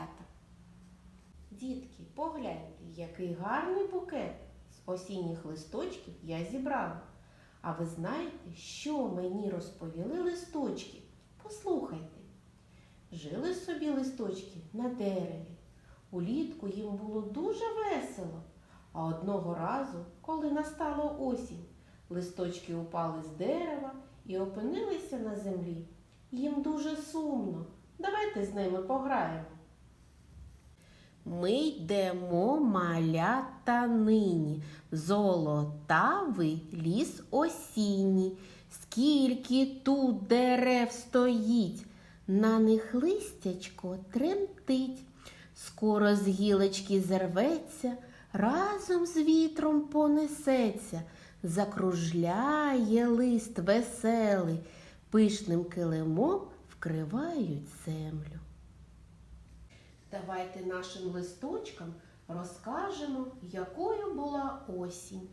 малята. Дітки, погляньте, який гарний букет з осінніх листочків я зібрала. А ви знаєте, що мені розповіли листочки? Послухайте. Жили собі листочки на дереві. Улітку їм було дуже весело. А одного разу, коли настала осінь, листочки упали з дерева і опинилися на землі. Їм дуже сумно. Давайте з ними пограємо. Ми йдемо малята нині, золотавий ліс осінній. Скільки тут дерев стоїть, на них листячко тремтить. Скоро з гілочки зерветься, разом з вітром понесеться, закружляє лист веселий, пишним килимом вкривають землю. Давайте нашим листочкам розкажемо, якою була осінь.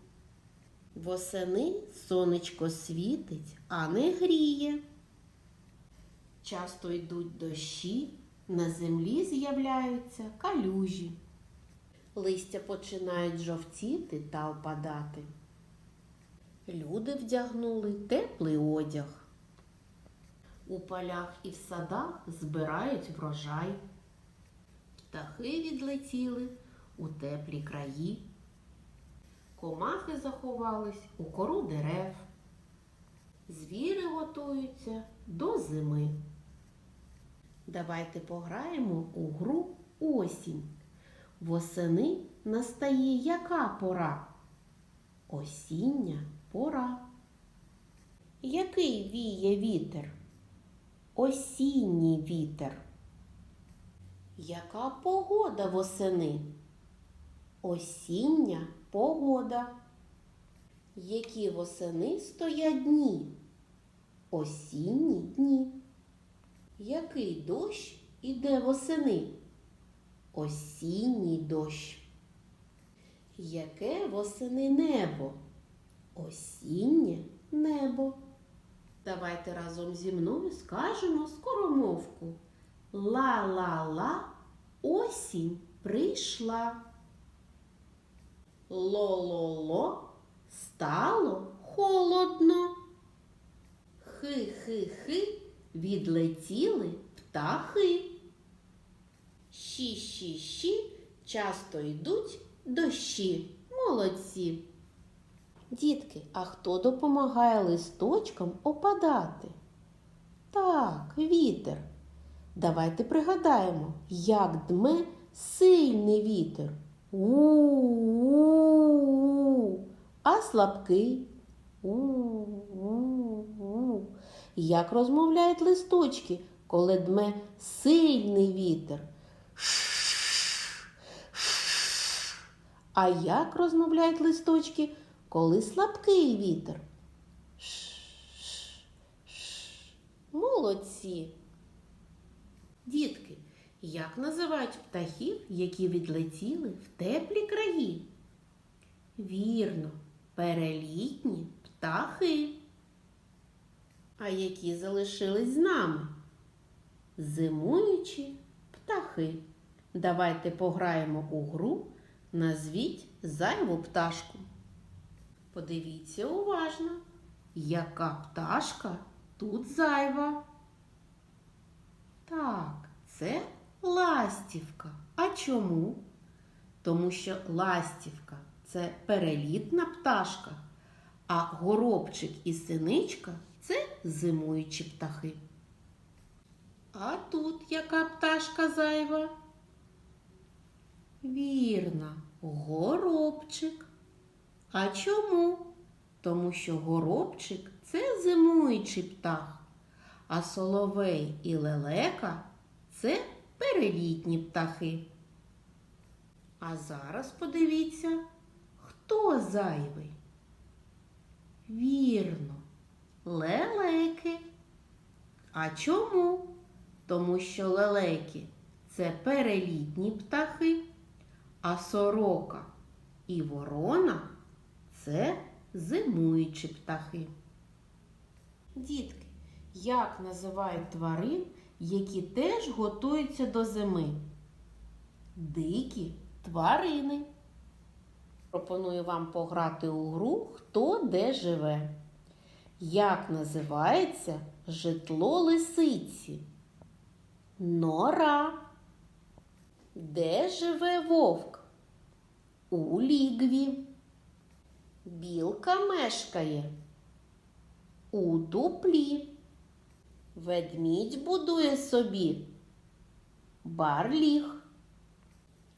Восени сонечко світить, а не гріє. Часто йдуть дощі, на землі з'являються калюжі. Листя починають жовтіти та опадати. Люди вдягнули теплий одяг. У полях і в садах збирають врожай. Птахи відлетіли у теплі краї. Комахи заховались у кору дерев. Звіри готуються до зими. Давайте пограємо у гру осінь. Восени настає яка пора? Осіння пора. Який віє вітер? Осінній вітер. Яка погода восени? Осіння погода. Які восени стоять дні? Осінні дні. Який дощ іде восени? Осінній дощ. Яке восени небо? Осіннє небо. Давайте разом зі мною скажемо скоромовку. Ла-ла-ла, осінь прийшла. Ло-ло-ло, стало холодно. Хи-хи-хи, відлетіли птахи. Щі-щі-щі, часто йдуть дощі. Молодці. Дітки, а хто допомагає листочкам опадати? Так, вітер. Давайте пригадаємо, як дме сильний вітер. У-у-у, а слабкий. У-у-у. Як розмовляють листочки, коли дме сильний вітер? А як розмовляють листочки, коли слабкий вітер? Молодці. Дітки, як називають птахів, які відлетіли в теплі краї? Вірно, перелітні птахи. А які залишились з нами? Зимуючі птахи. Давайте пограємо у гру. Назвіть зайву пташку. Подивіться уважно, яка пташка тут зайва. Так, це ластівка. А чому? Тому що ластівка це перелітна пташка, а горобчик і синичка це зимуючі птахи. А тут яка пташка зайва? Вірно, горобчик. А чому? Тому що горобчик це зимуючий птах, а соловей і лелека це перелітні птахи. А зараз подивіться, хто зайвий? Вірно, лелеки. А чому? Тому що лелеки це перелітні птахи, а сорока і ворона це зимуючі птахи. Дітки, як називають тварин, які теж готуються до зими? дикі тварини. Пропоную вам пограти у гру Хто де живе. Як називається житло лисиці? Нора. Де живе вовк? У лігві. Білка мешкає. У дуплі. Ведмідь будує собі. Барліг.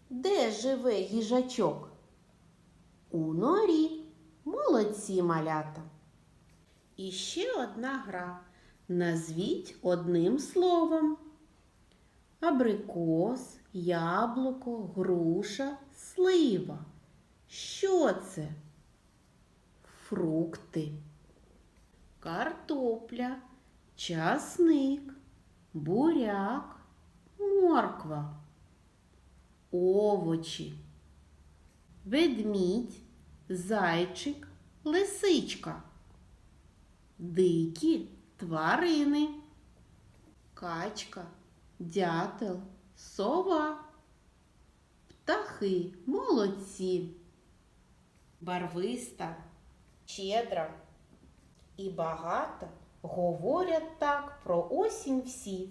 Де живе їжачок? У норі. Молодці малята. І ще одна гра. Назвіть одним словом. Абрикос, яблуко, груша, слива. Що це? Фрукти. Картопля, часник, буряк, морква, овочі, ведмідь, зайчик, лисичка, дикі тварини, качка, дятел, сова, птахи, молодці, барвиста, щедра і багата говорять так про осінь всі.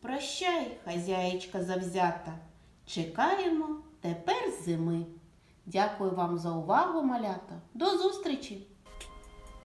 Прощай, хазяєчка завзята, чекаємо тепер зими. Дякую вам за увагу, малята. До зустрічі!